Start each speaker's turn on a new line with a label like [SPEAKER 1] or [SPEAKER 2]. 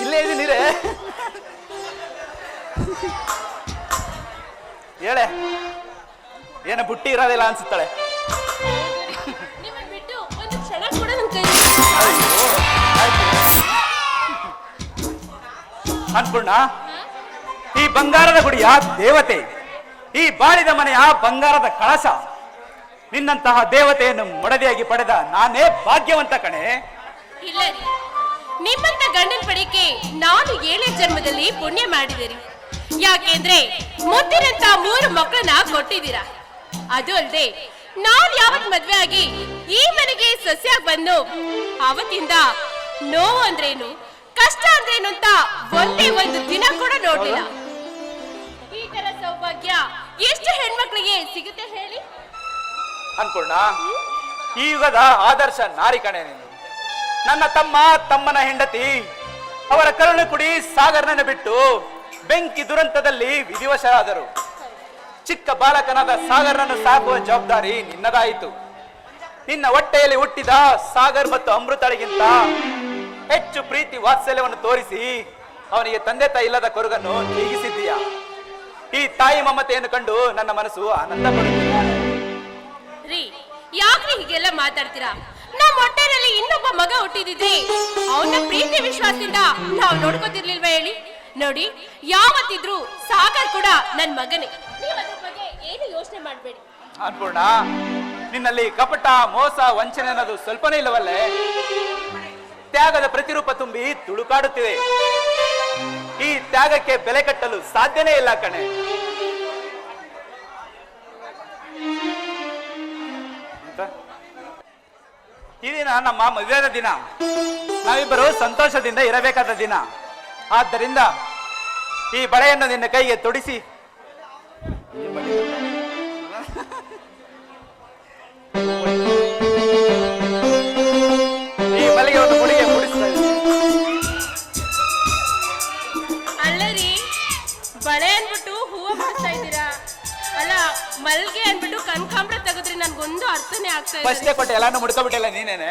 [SPEAKER 1] ಇಲ್ಲೇ ಇದೀನಿರೇ ಹೇಳೆ ಏನ ಬುಟ್ಟಿ ಇರೋದಿಲ್ಲ ಅನ್ಸುತ್ತಾಳೆ. ಅನ್ಪೂರ್ಣ ಈ ಬಂಗಾರದ ಗುಡಿಯ ದೇವತೆ ಈ ಬಾಳಿದ ಮನೆಯ ಬಂಗಾರದ ಕಳಸ ನಿನ್ನಂತಹ ದೇವತೆಯನ್ನು ಮೊಡದಿಯಾಗಿ ಪಡೆದ ನಾನೇ ಭಾಗ್ಯವಂತ ಕಣೆ.
[SPEAKER 2] ಇಲ್ಲ ರೀ ನಿಮ್ಮಂತ ಗಂಡನ ಪಡಿಕೆ ನಾನು ಏಳೇ ಜನ್ಮದಲ್ಲಿ ಪುಣ್ಯ ಮಾಡಿದಿರಿ. ಯಾಕೆಂದ್ರೆ ಮುದ್ದಿನಂತ ಮೂರು ಮಕ್ಕಳನ್ನ ಕೊಟ್ಟಿದ್ದೀರಾ. ಅದು ಅಲ್ಲದೆ ನಾನ್ ಯಾವತ್ ಮದ್ವೆ ಆಗಿ ಈ ಮನೆಗೆ ಸಸ್ಯಾಗಿ ಬಂದು ಅವತ್ತಿಂದ ನೋವು ಅಂದ್ರೇನು, ಕಷ್ಟ ಅಂದ್ರೇನು ಅಂತ ಒಂದೇ ಒಂದು ದಿನ ಕೂಡ ನೋಡಿಲ್ಲ ಈ ತರ ಸೌಭಾಗ್ಯ ಎಷ್ಟು ಹೆಣ್ಮಕ್ಳಿಗೆ ಸಿಗುತ್ತೆ ಹೇಳಿ?
[SPEAKER 1] ಅನ್ಪೂರ್ಣ, ಈ ಯುಗದ ಆದರ್ಶ ನಾರಿ ಕಣೆ ನನ್ನ ತಮ್ಮ ತಮ್ಮನ ಹೆಂಡತಿ, ಅವರ ಕರುಣೆ ಕುಡಿ ಸಾಗರನನ್ನು ಬಿಟ್ಟು ಬೆಂಕಿ ದುರಂತದಲ್ಲಿ ವಿಧಿವಶರಾದರು. ಚಿಕ್ಕ ಬಾಲಕನಾದ ಸಾಗರನನ್ನು ಸಾಕುವ ಜವಾಬ್ದಾರಿ ನಿನ್ನದಾಯಿತು. ನಿನ್ನ ಹೊಟ್ಟೆಯಲ್ಲಿ ಹುಟ್ಟಿದ ಸಾಗರ್ ಮತ್ತು ಅಮೃತಳಿಗಿಂತ ಹೆಚ್ಚು ಪ್ರೀತಿ ವಾತ್ಸಲ್ಯವನ್ನು ತೋರಿಸಿ ಅವನಿಗೆ ತಂದೆ ತಾಯಿ ಇಲ್ಲದ ಕೊರಗನ್ನು ನೀಗಿಸಿದ್ದೀಯ ಈ ತಾಯಿ ಮಮತೆಯನ್ನು ಕಂಡು ನನ್ನ ಮನಸ್ಸು ಆನಂದ ಪಡುತ್ತಿದೆ
[SPEAKER 2] ರೀ ಮಾತಾಡ್ತೀರಾ? ಮಗ ಹುಟ್ಟಿದಿದ್ರೆ ಅವನ ಪ್ರೀತಿ ವಿಶ್ವಾಸದಿಂದ ನಾವು ನೋಡ್ಕೋತಿರ್ಲಿಲ್ವಾ ಹೇಳಿ? ನೋಡಿ, ಯಾವತ್ತಿದ್ರು ಸಾಗರ್ ಕೂಡ ನನ್ ಮಗನೇ. ಬಗ್ಗೆ ಏನು ಯೋಚನೆ ಮಾಡಬೇಡಿ.
[SPEAKER 1] ಅನ್ಪೂರ್ಣ ನಿನ್ನಲ್ಲಿ ಕಪಟ, ಮೋಸ, ವಂಚನೆ ಅನ್ನೋದು ಸ್ವಲ್ಪನೇ ಇಲ್ಲವಲ್ಲೇ? ತ್ಯಾಗದ ಪ್ರತಿರೂಪ ತುಂಬಿ ತುಳುಕಾಡುತ್ತಿದೆ. ಈ ತ್ಯಾಗಕ್ಕೆ ಬೆಲೆ ಕಟ್ಟಲು ಸಾಧ್ಯನೇ ಇಲ್ಲ ಕಣೆ. ಈ ದಿನ ನಮ್ಮ ಮದುವೆಯ ದಿನ. ನಾವಿಬ್ಬರು ಸಂತೋಷದಿಂದ ಇರಬೇಕಾದ ದಿನ. ಆದ್ದರಿಂದ ಈ ಬಳೆಯನ್ನು ನಿನ್ನ ಕೈಗೆ ತೊಡಿಸಿ. ಈ
[SPEAKER 2] ಬಳೆ ಅಂದ್ಬಿಟ್ಟು ಹೂವ ಮಾಡ್ತಾ ಇದ್ದೀರಾ? ಮಲ್ಗೆ ಅಂದ್ಬಿಟ್ಟು ಕನಕಾಂಬ್ರ ತೆಗೆದ್ರೆ ನನ್ಗೊಂದು ಅರ್ಥನೇ ಆಗ್ತಾ
[SPEAKER 1] ಫಸ್ಟೇ ಕೊಟ್ಟೆ ಎಲ್ಲಾನು ಮುಡ್ಕೊಬಿಟ್ಟಿಲ್ಲ ನೀನೇನೆ?